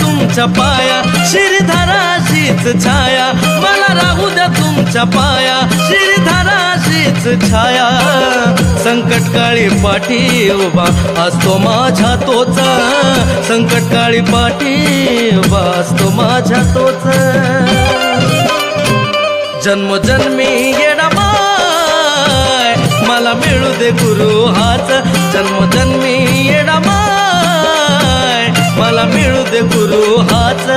तुमच्या पाया श्रीधराशीच छाया. मला राहू द्या तुमच्या पाया श्रीधरा श्रीधराशीच छाया संकटकाळी पाठी उभा असतो माझ्या तोच. संकटकाळी पाठी उभा असतो माझ्या तोच. जन्मोजन्मी येडा माय मला मिळू दे गुरु हाच. जन्मोजन्मी येडा माय मला मिळू दे गुरु हाच.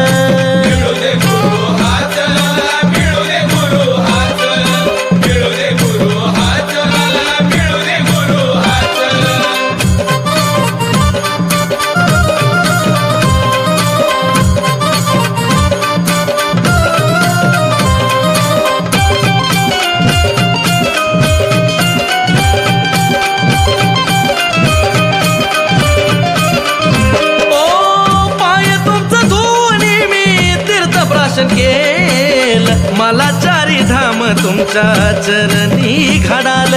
दर्शन केल. मला चारी धाम तुमच्या चरणी घडाल.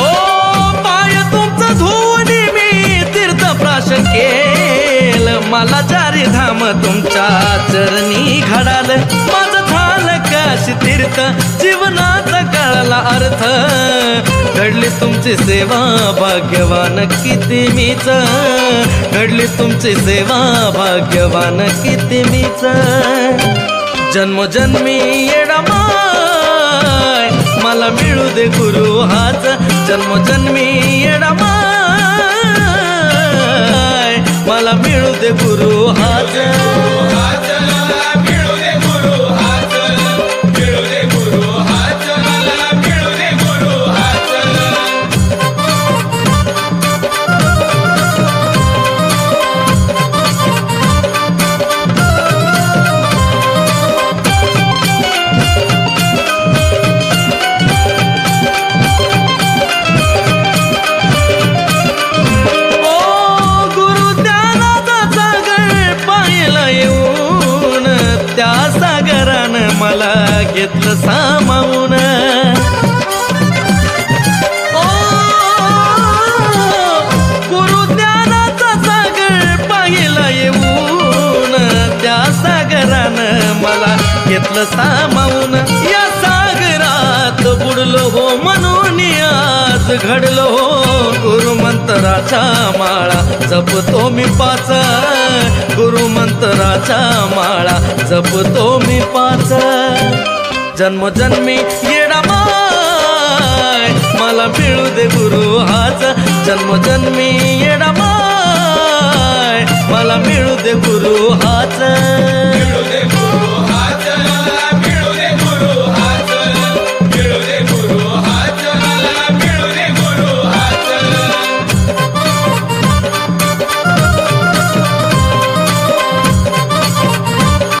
ओ पाय तुमचं धुवणी मी तीर्थ प्राशन केल. मला चारी धाम तुमच्या चरणी घडाल. माझं थान काशी तीर्थ जीवनात कळला अर्थ. घडली तुमची सेवा भाग्यवान किती मीच. घडली तुमची सेवा भाग्यवान किती मीच. जन्मजन्मी येडा माय मला मिळू दे गुरु हाच. जन्मजन्मी येडा माय मला मिळू दे गुरु हाच. घेतलं सामावून. गुरु ज्ञानाचा सागर पाहिला येऊन. त्या सागरानं मला घेतलं सामावून. या सागरात बुडलो हो म्हणून आज घडलो हो गुरुमंत्राचा माळा. जपतो मी पाच गुरुमंत्राचा माळा. जपतो मी पाच. जन्मोजन्मी येडा माय. मला मिळू दे गुरु हाच. जन्मोजन्मी येडा माय. मला मिळू दे गुरु हाच.